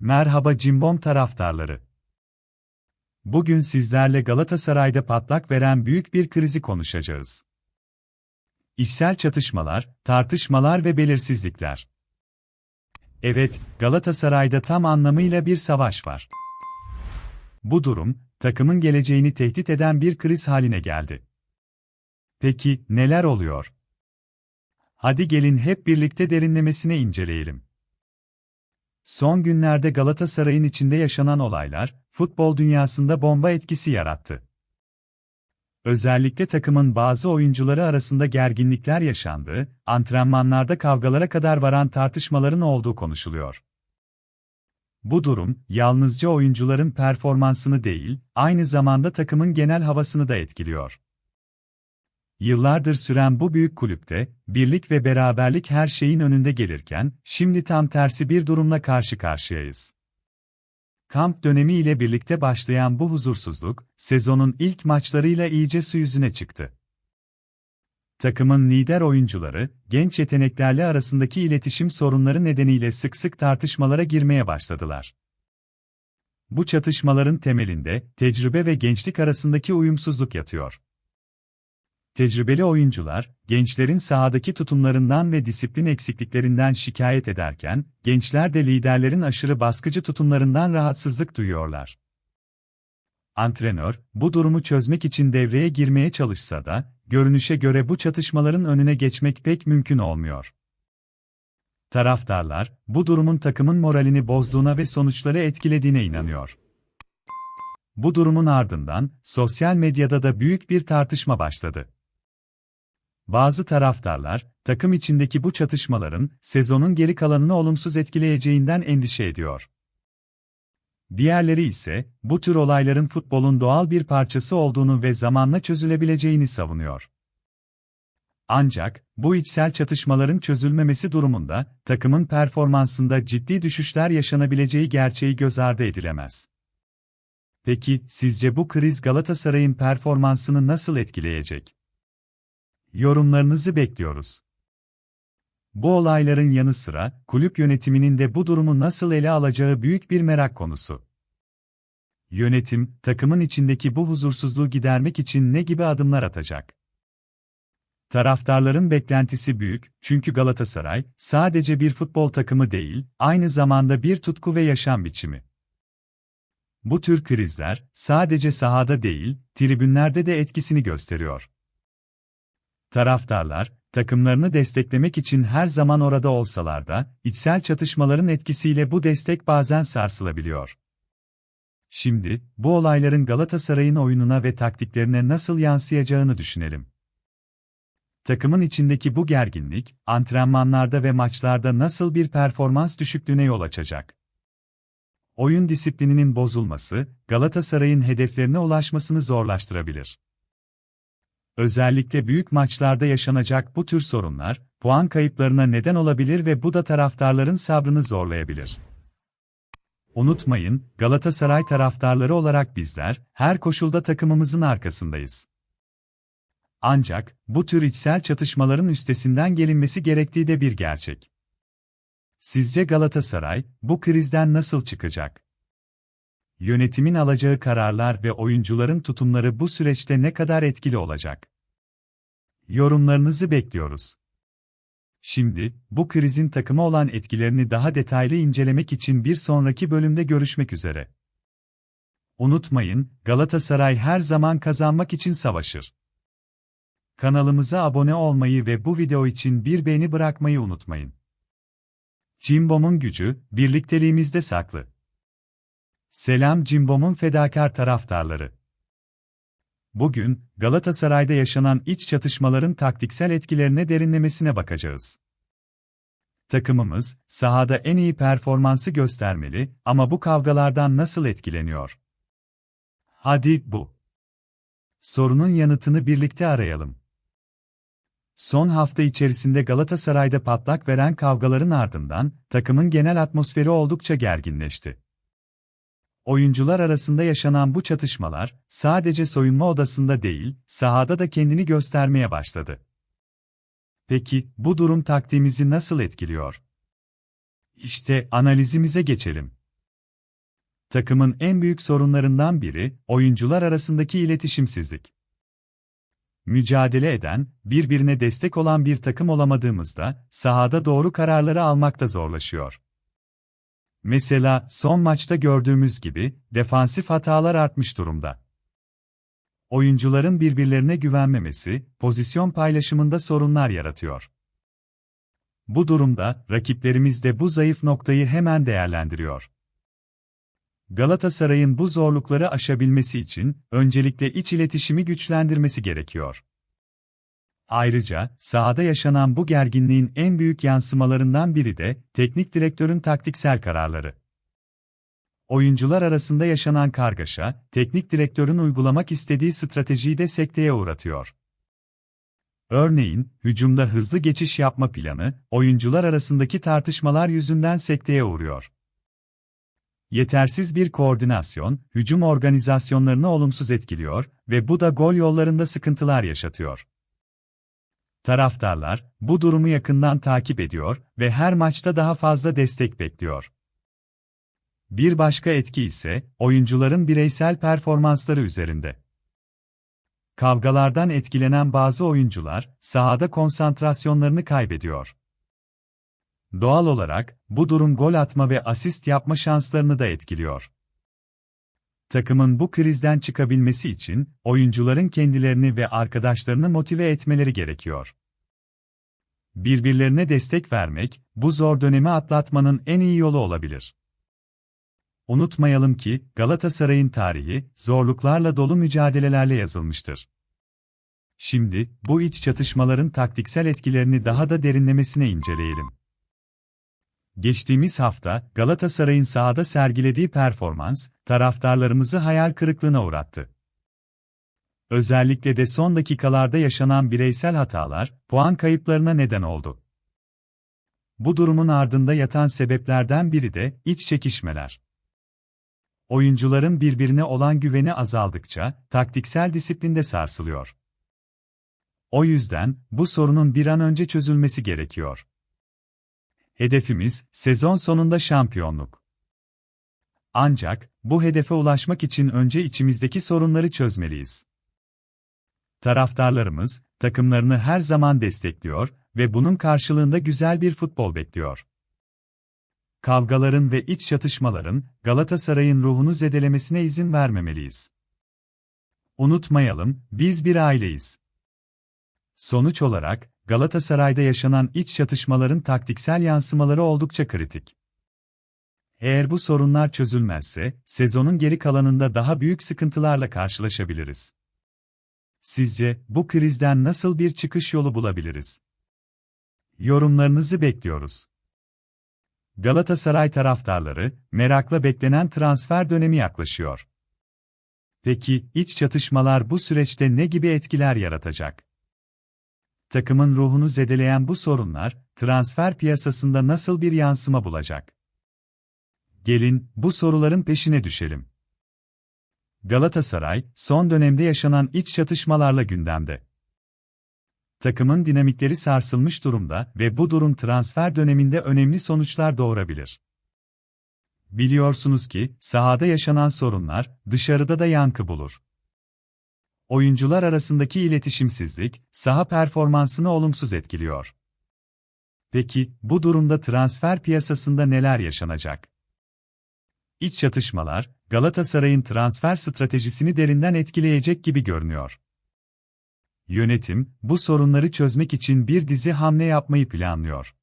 Merhaba Cimbom taraftarları. Bugün sizlerle Galatasaray'da patlak veren büyük bir krizi konuşacağız. İçsel çatışmalar, tartışmalar ve belirsizlikler. Evet, Galatasaray'da tam anlamıyla bir savaş var. Bu durum, takımın geleceğini tehdit eden bir kriz haline geldi. Peki, neler oluyor? Hadi gelin hep birlikte derinlemesine inceleyelim. Son günlerde Galatasaray'ın içinde yaşanan olaylar, futbol dünyasında bomba etkisi yarattı. Özellikle takımın bazı oyuncuları arasında gerginlikler yaşandı, antrenmanlarda kavgalara kadar varan tartışmaların olduğu konuşuluyor. Bu durum, yalnızca oyuncuların performansını değil, aynı zamanda takımın genel havasını da etkiliyor. Yıllardır süren bu büyük kulüpte, birlik ve beraberlik her şeyin önünde gelirken, şimdi tam tersi bir durumla karşı karşıyayız. Kamp dönemi ile birlikte başlayan bu huzursuzluk, sezonun ilk maçlarıyla iyice su yüzüne çıktı. Takımın lider oyuncuları, genç yeteneklerle arasındaki iletişim sorunları nedeniyle sık sık tartışmalara girmeye başladılar. Bu çatışmaların temelinde, tecrübe ve gençlik arasındaki uyumsuzluk yatıyor. Tecrübeli oyuncular, gençlerin sahadaki tutumlarından ve disiplin eksikliklerinden şikayet ederken, gençler de liderlerin aşırı baskıcı tutumlarından rahatsızlık duyuyorlar. Antrenör, bu durumu çözmek için devreye girmeye çalışsa da, görünüşe göre bu çatışmaların önüne geçmek pek mümkün olmuyor. Taraftarlar, bu durumun takımın moralini bozduğuna ve sonuçları etkilediğine inanıyor. Bu durumun ardından, sosyal medyada da büyük bir tartışma başladı. Bazı taraftarlar, takım içindeki bu çatışmaların sezonun geri kalanını olumsuz etkileyeceğinden endişe ediyor. Diğerleri ise bu tür olayların futbolun doğal bir parçası olduğunu ve zamanla çözülebileceğini savunuyor. Ancak bu içsel çatışmaların çözülmemesi durumunda takımın performansında ciddi düşüşler yaşanabileceği gerçeği göz ardı edilemez. Peki sizce bu kriz Galatasaray'ın performansını nasıl etkileyecek? Yorumlarınızı bekliyoruz. Bu olayların yanı sıra, kulüp yönetiminin de bu durumu nasıl ele alacağı büyük bir merak konusu. Yönetim, takımın içindeki bu huzursuzluğu gidermek için ne gibi adımlar atacak? Taraftarların beklentisi büyük, çünkü Galatasaray, sadece bir futbol takımı değil, aynı zamanda bir tutku ve yaşam biçimi. Bu tür krizler, sadece sahada değil, tribünlerde de etkisini gösteriyor. Taraftarlar, takımlarını desteklemek için her zaman orada olsalar da, içsel çatışmaların etkisiyle bu destek bazen sarsılabiliyor. Şimdi, bu olayların Galatasaray'ın oyununa ve taktiklerine nasıl yansıyacağını düşünelim. Takımın içindeki bu gerginlik, antrenmanlarda ve maçlarda nasıl bir performans düşüklüğüne yol açacak? Oyun disiplininin bozulması, Galatasaray'ın hedeflerine ulaşmasını zorlaştırabilir. Özellikle büyük maçlarda yaşanacak bu tür sorunlar, puan kayıplarına neden olabilir ve bu da taraftarların sabrını zorlayabilir. Unutmayın, Galatasaray taraftarları olarak bizler, her koşulda takımımızın arkasındayız. Ancak, bu tür içsel çatışmaların üstesinden gelinmesi gerektiği de bir gerçek. Sizce Galatasaray, bu krizden nasıl çıkacak? Yönetimin alacağı kararlar ve oyuncuların tutumları bu süreçte ne kadar etkili olacak? Yorumlarınızı bekliyoruz. Şimdi, bu krizin takıma olan etkilerini daha detaylı incelemek için bir sonraki bölümde görüşmek üzere. Unutmayın, Galatasaray her zaman kazanmak için savaşır. Kanalımıza abone olmayı ve bu video için bir beğeni bırakmayı unutmayın. Cimbom'un gücü, birlikteliğimizde saklı. Selam Cimbom'un fedakar taraftarları. Bugün, Galatasaray'da yaşanan iç çatışmaların taktiksel etkilerine derinlemesine bakacağız. Takımımız, sahada en iyi performansı göstermeli ama bu kavgalardan nasıl etkileniyor? Hadi bu. Sorunun yanıtını birlikte arayalım. Son hafta içerisinde Galatasaray'da patlak veren kavgaların ardından takımın genel atmosferi oldukça gerginleşti. Oyuncular arasında yaşanan bu çatışmalar, sadece soyunma odasında değil, sahada da kendini göstermeye başladı. Peki, bu durum taktiğimizi nasıl etkiliyor? İşte analizimize geçelim. takımın en büyük sorunlarından biri, oyuncular arasındaki iletişimsizlik. Mücadele eden, birbirine destek olan bir takım olamadığımızda, sahada doğru kararları almakta zorlaşıyor. Mesela, son maçta gördüğümüz gibi, defansif hatalar artmış durumda. Oyuncuların birbirlerine güvenmemesi, pozisyon paylaşımında sorunlar yaratıyor. Bu durumda, rakiplerimiz de bu zayıf noktayı hemen değerlendiriyor. Galatasaray'ın bu zorlukları aşabilmesi için, öncelikle iç iletişimi güçlendirmesi gerekiyor. Ayrıca, sahada yaşanan bu gerginliğin en büyük yansımalarından biri de, teknik direktörün taktiksel kararları. Oyuncular arasında yaşanan kargaşa, teknik direktörün uygulamak istediği stratejiyi de sekteye uğratıyor. Örneğin, hücumda hızlı geçiş yapma planı, oyuncular arasındaki tartışmalar yüzünden sekteye uğruyor. Yetersiz bir koordinasyon, hücum organizasyonlarını olumsuz etkiliyor ve bu da gol yollarında sıkıntılar yaşatıyor. Taraftarlar, bu durumu yakından takip ediyor ve her maçta daha fazla destek bekliyor. Bir başka etki ise, oyuncuların bireysel performansları üzerinde. Kavgalardan etkilenen bazı oyuncular, sahada konsantrasyonlarını kaybediyor. Doğal olarak, bu durum gol atma ve asist yapma şanslarını da etkiliyor. Takımın bu krizden çıkabilmesi için, oyuncuların kendilerini ve arkadaşlarını motive etmeleri gerekiyor. Birbirlerine destek vermek, bu zor dönemi atlatmanın en iyi yolu olabilir. Unutmayalım ki, Galatasaray'ın tarihi, zorluklarla dolu mücadelelerle yazılmıştır. Şimdi, bu iç çatışmaların taktiksel etkilerini daha da derinlemesine inceleyelim. Geçtiğimiz hafta, Galatasaray'ın sahada sergilediği performans, taraftarlarımızı hayal kırıklığına uğrattı. Özellikle de son dakikalarda yaşanan bireysel hatalar, puan kayıplarına neden oldu. Bu durumun ardında yatan sebeplerden biri de, iç çekişmeler. Oyuncuların birbirine olan güveni azaldıkça, taktiksel disiplinde sarsılıyor. O yüzden, bu sorunun bir an önce çözülmesi gerekiyor. Hedefimiz, sezon sonunda şampiyonluk. Ancak, bu hedefe ulaşmak için önce içimizdeki sorunları çözmeliyiz. Taraftarlarımız, takımlarını her zaman destekliyor ve bunun karşılığında güzel bir futbol bekliyor. Kavgaların ve iç çatışmaların, Galatasaray'ın ruhunu zedelemesine izin vermemeliyiz. Unutmayalım, biz bir aileyiz. Sonuç olarak, Galatasaray'da yaşanan iç çatışmaların taktiksel yansımaları oldukça kritik. Eğer bu sorunlar çözülmezse, sezonun geri kalanında daha büyük sıkıntılarla karşılaşabiliriz. Sizce bu krizden nasıl bir çıkış yolu bulabiliriz? Yorumlarınızı bekliyoruz. Galatasaray taraftarları, merakla beklenen transfer dönemi yaklaşıyor. Peki, iç çatışmalar bu süreçte ne gibi etkiler yaratacak? Takımın ruhunu zedeleyen bu sorunlar, transfer piyasasında nasıl bir yansıma bulacak? Gelin, bu soruların peşine düşelim. Galatasaray, son dönemde yaşanan iç çatışmalarla gündemde. Takımın dinamikleri sarsılmış durumda ve bu durum transfer döneminde önemli sonuçlar doğurabilir. Biliyorsunuz ki, sahada yaşanan sorunlar, dışarıda da yankı bulur. Oyuncular arasındaki iletişimsizlik, saha performansını olumsuz etkiliyor. Peki, bu durumda transfer piyasasında neler yaşanacak? İç çatışmalar, Galatasaray'ın transfer stratejisini derinden etkileyecek gibi görünüyor. Yönetim, bu sorunları çözmek için bir dizi hamle yapmayı planlıyor.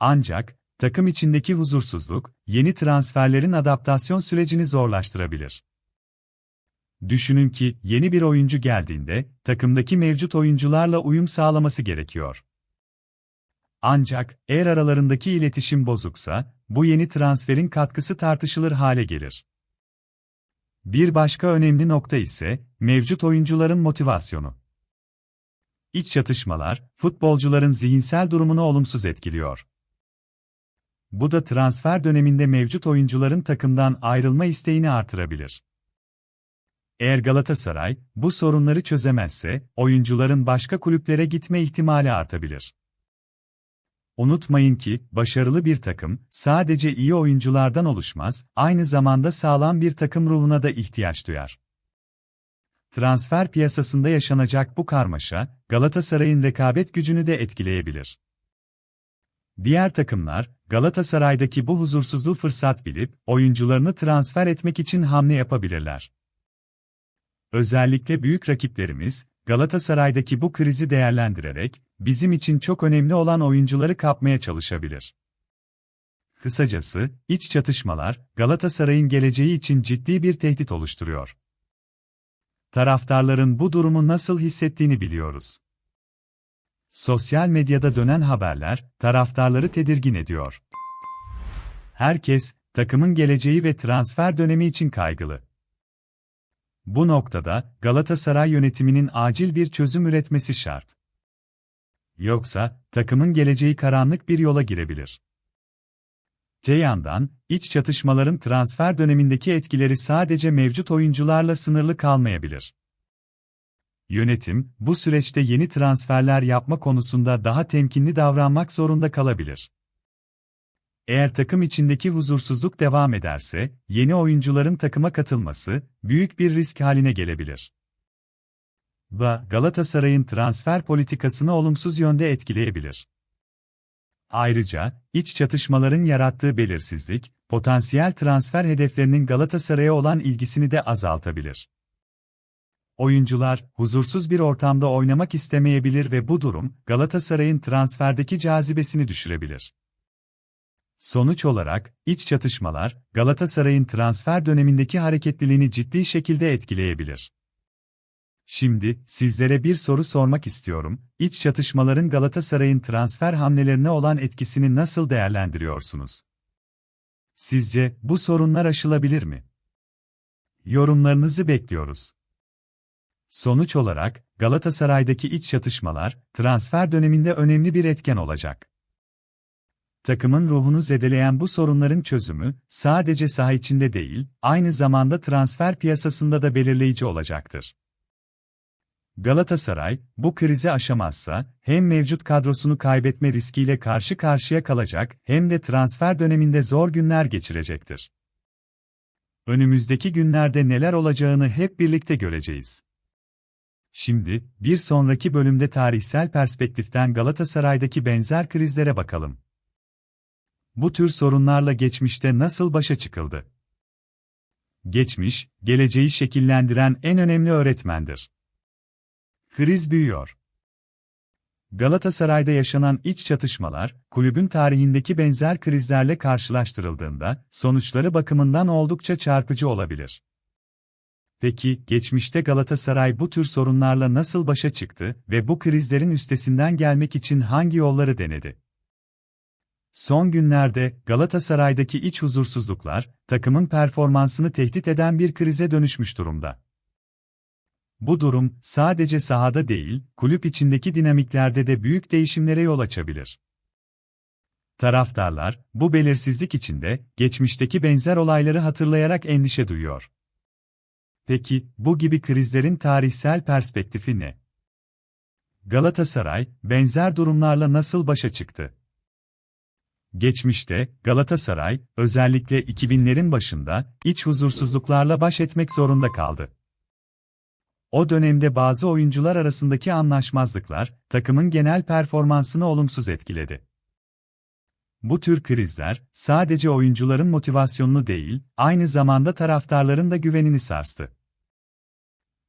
Ancak, takım içindeki huzursuzluk, yeni transferlerin adaptasyon sürecini zorlaştırabilir. Düşünün ki, yeni bir oyuncu geldiğinde, takımdaki mevcut oyuncularla uyum sağlaması gerekiyor. Ancak, eğer aralarındaki iletişim bozuksa, bu yeni transferin katkısı tartışılır hale gelir. Bir başka önemli nokta ise, mevcut oyuncuların motivasyonu. İç çatışmalar, futbolcuların zihinsel durumunu olumsuz etkiliyor. Bu da transfer döneminde mevcut oyuncuların takımdan ayrılma isteğini artırabilir. Eğer Galatasaray, bu sorunları çözemezse, oyuncuların başka kulüplere gitme ihtimali artabilir. Unutmayın ki, başarılı bir takım, sadece iyi oyunculardan oluşmaz, aynı zamanda sağlam bir takım ruhuna da ihtiyaç duyar. Transfer piyasasında yaşanacak bu karmaşa, Galatasaray'ın rekabet gücünü de etkileyebilir. Diğer takımlar, Galatasaray'daki bu huzursuzluğu fırsat bilip, oyuncularını transfer etmek için hamle yapabilirler. Özellikle büyük rakiplerimiz, Galatasaray'daki bu krizi değerlendirerek, bizim için çok önemli olan oyuncuları kapmaya çalışabilir. Kısacası, iç çatışmalar, Galatasaray'ın geleceği için ciddi bir tehdit oluşturuyor. Taraftarların bu durumu nasıl hissettiğini biliyoruz. Sosyal medyada dönen haberler, taraftarları tedirgin ediyor. Herkes, takımın geleceği ve transfer dönemi için kaygılı. Bu noktada, Galatasaray yönetiminin acil bir çözüm üretmesi şart. Yoksa, takımın geleceği karanlık bir yola girebilir. Te yandan, iç çatışmaların transfer dönemindeki etkileri sadece mevcut oyuncularla sınırlı kalmayabilir. Yönetim, bu süreçte yeni transferler yapma konusunda daha temkinli davranmak zorunda kalabilir. Eğer takım içindeki huzursuzluk devam ederse, yeni oyuncuların takıma katılması, büyük bir risk haline gelebilir. Bu, Galatasaray'ın transfer politikasını olumsuz yönde etkileyebilir. Ayrıca, iç çatışmaların yarattığı belirsizlik, potansiyel transfer hedeflerinin Galatasaray'a olan ilgisini de azaltabilir. Oyuncular, huzursuz bir ortamda oynamak istemeyebilir ve bu durum, Galatasaray'ın transferdeki cazibesini düşürebilir. Sonuç olarak, iç çatışmalar, Galatasaray'ın transfer dönemindeki hareketliliğini ciddi şekilde etkileyebilir. Şimdi, sizlere bir soru sormak istiyorum. İç çatışmaların Galatasaray'ın transfer hamlelerine olan etkisini nasıl değerlendiriyorsunuz? Sizce, bu sorunlar aşılabilir mi? Yorumlarınızı bekliyoruz. Sonuç olarak, Galatasaray'daki iç çatışmalar, transfer döneminde önemli bir etken olacak. Takımın ruhunu zedeleyen bu sorunların çözümü, sadece saha içinde değil, aynı zamanda transfer piyasasında da belirleyici olacaktır. Galatasaray, bu krizi aşamazsa, hem mevcut kadrosunu kaybetme riskiyle karşı karşıya kalacak, hem de transfer döneminde zor günler geçirecektir. Önümüzdeki günlerde neler olacağını hep birlikte göreceğiz. Şimdi, bir sonraki bölümde tarihsel perspektiften Galatasaray'daki benzer krizlere bakalım. Bu tür sorunlarla geçmişte nasıl başa çıkıldı? Geçmiş, geleceği şekillendiren en önemli öğretmendir. Kriz büyüyor. Galatasaray'da yaşanan iç çatışmalar, kulübün tarihindeki benzer krizlerle karşılaştırıldığında, sonuçları bakımından oldukça çarpıcı olabilir. Peki, geçmişte Galatasaray bu tür sorunlarla nasıl başa çıktı ve bu krizlerin üstesinden gelmek için hangi yolları denedi? Son günlerde Galatasaray'daki iç huzursuzluklar, takımın performansını tehdit eden bir krize dönüşmüş durumda. Bu durum, sadece sahada değil, kulüp içindeki dinamiklerde de büyük değişimlere yol açabilir. Taraftarlar, bu belirsizlik içinde, geçmişteki benzer olayları hatırlayarak endişe duyuyor. Peki, bu gibi krizlerin tarihsel perspektifi ne? Galatasaray, benzer durumlarla nasıl başa çıktı? Geçmişte, Galatasaray, özellikle 2000'lerin başında, iç huzursuzluklarla baş etmek zorunda kaldı. O dönemde bazı oyuncular arasındaki anlaşmazlıklar, takımın genel performansını olumsuz etkiledi. Bu tür krizler, sadece oyuncuların motivasyonunu değil, aynı zamanda taraftarların da güvenini sarstı.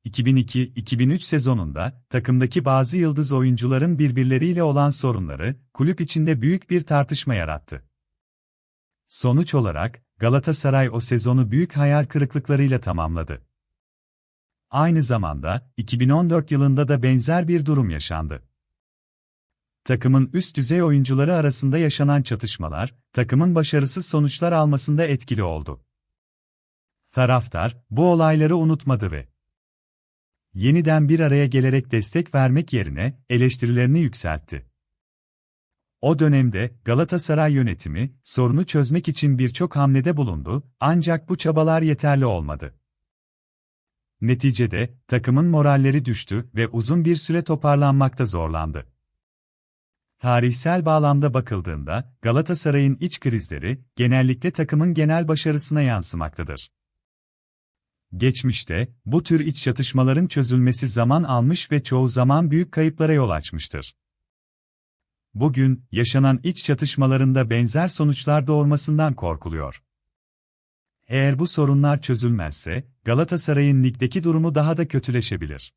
2002-2003 sezonunda, takımdaki bazı yıldız oyuncuların birbirleriyle olan sorunları, kulüp içinde büyük bir tartışma yarattı. Sonuç olarak, Galatasaray o sezonu büyük hayal kırıklıklarıyla tamamladı. Aynı zamanda, 2014 yılında da benzer bir durum yaşandı. Takımın üst düzey oyuncuları arasında yaşanan çatışmalar, takımın başarısız sonuçlar almasında etkili oldu. Taraftar, bu olayları unutmadı ve yeniden bir araya gelerek destek vermek yerine eleştirilerini yükseltti. O dönemde Galatasaray yönetimi sorunu çözmek için birçok hamlede bulundu ancak bu çabalar yeterli olmadı. Neticede takımın moralleri düştü ve uzun bir süre toparlanmakta zorlandı. Tarihsel bağlamda bakıldığında, Galatasaray'ın iç krizleri, genellikle takımın genel başarısına yansımaktadır. Geçmişte, bu tür iç çatışmaların çözülmesi zaman almış ve çoğu zaman büyük kayıplara yol açmıştır. Bugün, yaşanan iç çatışmalarında benzer sonuçlar doğurmasından korkuluyor. Eğer bu sorunlar çözülmezse, Galatasaray'ın ligdeki durumu daha da kötüleşebilir.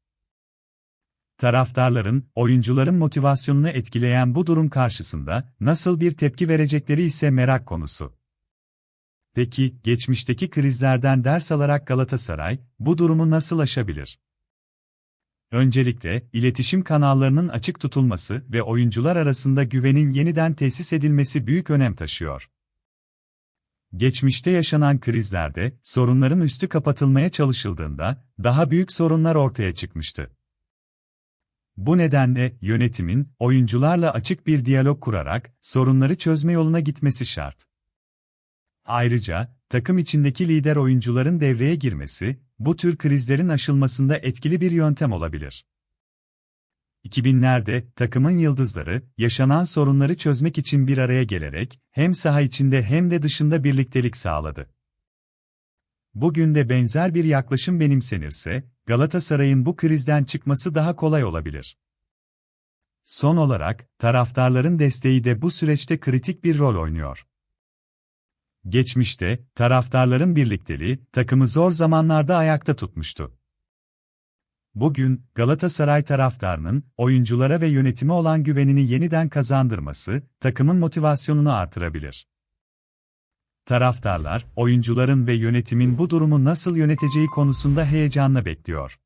Taraftarların, oyuncuların motivasyonunu etkileyen bu durum karşısında nasıl bir tepki verecekleri ise merak konusu. Peki, geçmişteki krizlerden ders alarak Galatasaray, bu durumu nasıl aşabilir? Öncelikle, iletişim kanallarının açık tutulması ve oyuncular arasında güvenin yeniden tesis edilmesi büyük önem taşıyor. Geçmişte yaşanan krizlerde, sorunların üstü kapatılmaya çalışıldığında, daha büyük sorunlar ortaya çıkmıştı. Bu nedenle, yönetimin, oyuncularla açık bir diyalog kurarak, sorunları çözme yoluna gitmesi şart. Ayrıca, takım içindeki lider oyuncuların devreye girmesi, bu tür krizlerin aşılmasında etkili bir yöntem olabilir. 2000'lerde takımın yıldızları yaşanan sorunları çözmek için bir araya gelerek hem saha içinde hem de dışında birliktelik sağladı. Bugün de benzer bir yaklaşım benimsenirse Galatasaray'ın bu krizden çıkması daha kolay olabilir. Son olarak taraftarların desteği de bu süreçte kritik bir rol oynuyor. Geçmişte, taraftarların birlikteliği, takımı zor zamanlarda ayakta tutmuştu. Bugün, Galatasaray taraftarının, oyunculara ve yönetime olan güvenini yeniden kazandırması, takımın motivasyonunu artırabilir. Taraftarlar, oyuncuların ve yönetimin bu durumu nasıl yöneteceği konusunda heyecanla bekliyor.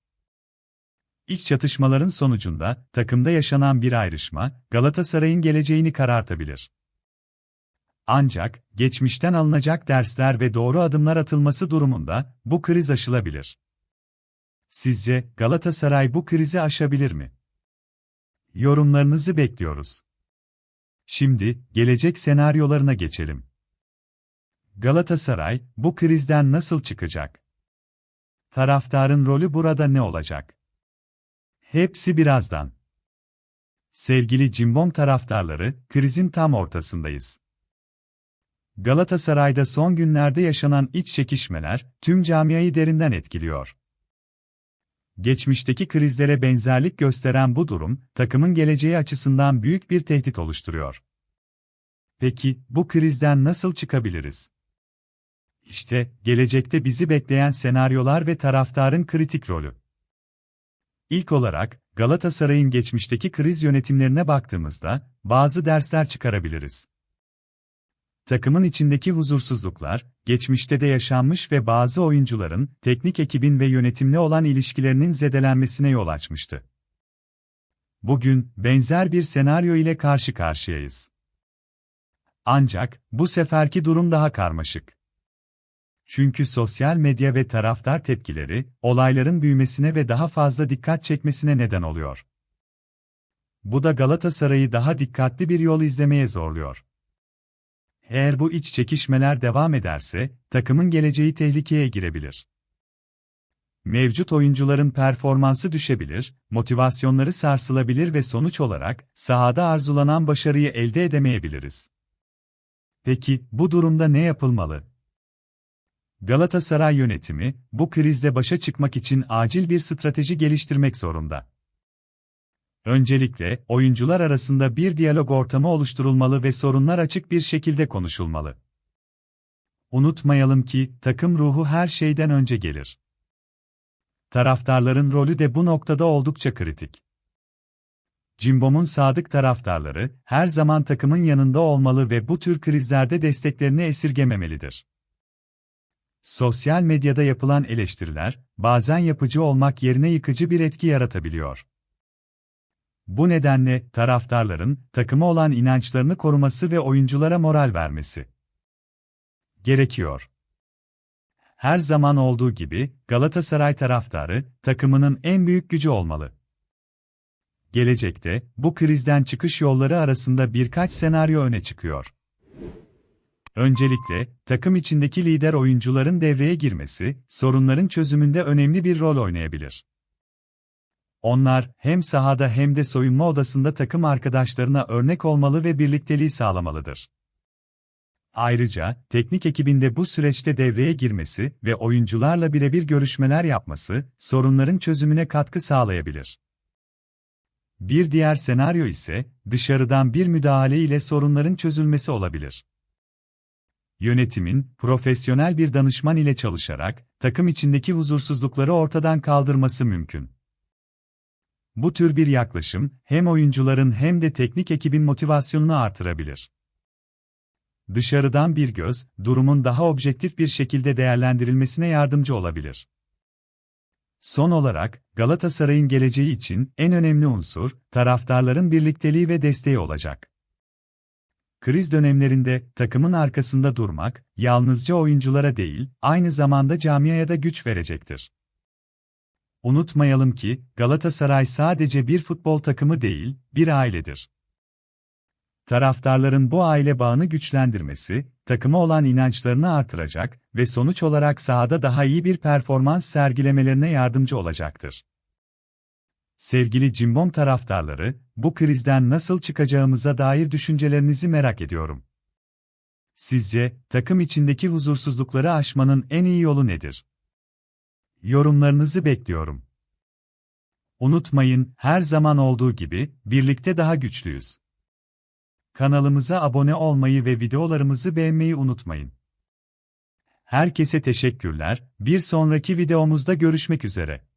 İç çatışmaların sonucunda, takımda yaşanan bir ayrışma, Galatasaray'ın geleceğini karartabilir. Ancak, geçmişten alınacak dersler ve doğru adımlar atılması durumunda, bu kriz aşılabilir. Sizce, Galatasaray bu krizi aşabilir mi? Yorumlarınızı bekliyoruz. Şimdi, gelecek senaryolarına geçelim. Galatasaray, bu krizden nasıl çıkacak? Taraftarın rolü burada ne olacak? Hepsi birazdan. Sevgili Cimbom taraftarları, krizin tam ortasındayız. Galatasaray'da son günlerde yaşanan iç çekişmeler, tüm camiayı derinden etkiliyor. Geçmişteki krizlere benzerlik gösteren bu durum, takımın geleceği açısından büyük bir tehdit oluşturuyor. Peki, bu krizden nasıl çıkabiliriz? İşte, gelecekte bizi bekleyen senaryolar ve taraftarın kritik rolü. İlk olarak, Galatasaray'ın geçmişteki kriz yönetimlerine baktığımızda, bazı dersler çıkarabiliriz. Takımın içindeki huzursuzluklar, geçmişte de yaşanmış ve bazı oyuncuların, teknik ekibin ve yönetimle olan ilişkilerinin zedelenmesine yol açmıştı. Bugün, benzer bir senaryo ile karşı karşıyayız. Ancak, bu seferki durum daha karmaşık. Çünkü sosyal medya ve taraftar tepkileri, olayların büyümesine ve daha fazla dikkat çekmesine neden oluyor. Bu da Galatasaray'ı daha dikkatli bir yol izlemeye zorluyor. Eğer bu iç çekişmeler devam ederse, takımın geleceği tehlikeye girebilir. Mevcut oyuncuların performansı düşebilir, motivasyonları sarsılabilir ve sonuç olarak sahada arzulanan başarıyı elde edemeyebiliriz. Peki bu durumda ne yapılmalı? Galatasaray yönetimi bu krizde başa çıkmak için acil bir strateji geliştirmek zorunda. Öncelikle, oyuncular arasında bir diyalog ortamı oluşturulmalı ve sorunlar açık bir şekilde konuşulmalı. Unutmayalım ki, takım ruhu her şeyden önce gelir. Taraftarların rolü de bu noktada oldukça kritik. Cimbom'un sadık taraftarları, her zaman takımın yanında olmalı ve bu tür krizlerde desteklerini esirgememelidir. Sosyal medyada yapılan eleştiriler, bazen yapıcı olmak yerine yıkıcı bir etki yaratabiliyor. Bu nedenle taraftarların takıma olan inançlarını koruması ve oyunculara moral vermesi gerekiyor. Her zaman olduğu gibi Galatasaray taraftarı takımının en büyük gücü olmalı. Gelecekte bu krizden çıkış yolları arasında birkaç senaryo öne çıkıyor. Öncelikle, takım içindeki lider oyuncuların devreye girmesi, sorunların çözümünde önemli bir rol oynayabilir. Onlar, hem sahada hem de soyunma odasında takım arkadaşlarına örnek olmalı ve birlikteliği sağlamalıdır. Ayrıca, teknik ekibinde bu süreçte devreye girmesi ve oyuncularla birebir görüşmeler yapması, sorunların çözümüne katkı sağlayabilir. Bir diğer senaryo ise, dışarıdan bir müdahale ile sorunların çözülmesi olabilir. Yönetimin, profesyonel bir danışman ile çalışarak, takım içindeki huzursuzlukları ortadan kaldırması mümkün. Bu tür bir yaklaşım, hem oyuncuların hem de teknik ekibin motivasyonunu artırabilir. Dışarıdan bir göz, durumun daha objektif bir şekilde değerlendirilmesine yardımcı olabilir. Son olarak, Galatasaray'ın geleceği için en önemli unsur, taraftarların birlikteliği ve desteği olacak. Kriz dönemlerinde takımın arkasında durmak, yalnızca oyunculara değil, aynı zamanda camiaya da güç verecektir. Unutmayalım ki, Galatasaray sadece bir futbol takımı değil, bir ailedir. Taraftarların bu aile bağını güçlendirmesi, takıma olan inançlarını artıracak ve sonuç olarak sahada daha iyi bir performans sergilemelerine yardımcı olacaktır. Sevgili Cimbom taraftarları, bu krizden nasıl çıkacağımıza dair düşüncelerinizi merak ediyorum. Sizce, takım içindeki huzursuzlukları aşmanın en iyi yolu nedir? Yorumlarınızı bekliyorum. Unutmayın, her zaman olduğu gibi, birlikte daha güçlüyüz. Kanalımıza abone olmayı ve videolarımızı beğenmeyi unutmayın. Herkese teşekkürler, bir sonraki videomuzda görüşmek üzere.